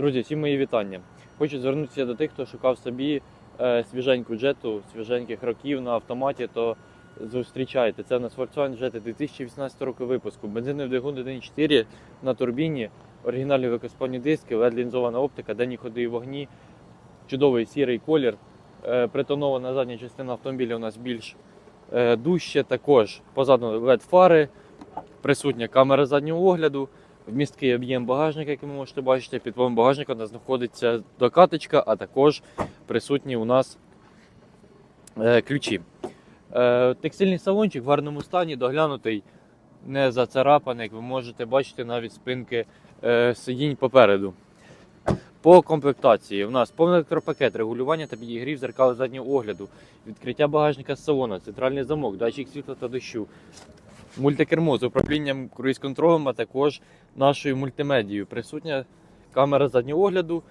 Друзі, всі мої вітання. Хочу звернутися до тих, хто шукав собі е, свіженьку джету, свіженьких років на автоматі, то зустрічайте. Це у нас Volkswagen Jetta 2018 року випуску. Бензиновий двигун 1.4 на турбіні, оригінальні використання диски, led лінзована оптика, денні ходи і вогні, чудовий сірий колір. Е, Притонована задня частина автомобіля у нас більш е, дужче. Також позаду led фари, присутня камера заднього огляду. Вмісткий об'єм багажника, як ви можете бачити, під повним багажником у нас знаходиться докаточка, а також присутні у нас е, ключі. Е, текстильний салончик в гарному стані, доглянутий, не зацарапаний, як ви можете бачити навіть спинки е, сидінь попереду. По комплектації у нас повний електропакет, регулювання та підігрів зеркал заднього огляду, відкриття багажника з салона, центральний замок, датчик світла та дощу, мультикермо з управлінням круїз-контролем, а також нашою мультимедією. Присутня камера заднього огляду.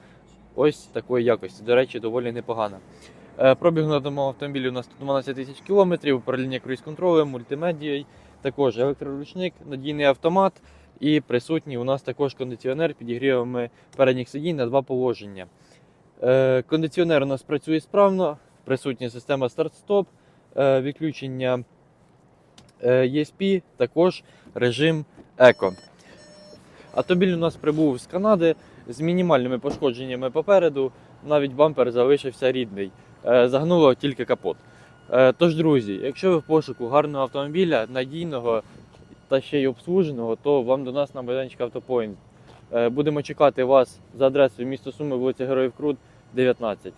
Ось такої якості. До речі, доволі непогана. Е, Пробіг на даному автомобілі у нас 12 тисяч кілометрів, управління круїз-контролем, мультимедією, також електроручник, надійний автомат. І присутній у нас також кондиціонер підігрівами передніх сидінь на два положення. Е, Кондиціонер у нас працює справно, присутня система старт-стоп, е, відключення ESP, також режим Еко. Автомобіль у нас прибув з Канади з мінімальними пошкодженнями попереду, навіть бампер залишився рідний. Е, Загнуло тільки капот. Е, Тож, друзі, якщо ви в пошуку гарного автомобіля, надійного та ще й обслуженого, то вам до нас на майданчик Автопоінт. Е, Будемо чекати вас за адресою місто Суми, вулиця Героїв Крут, 19.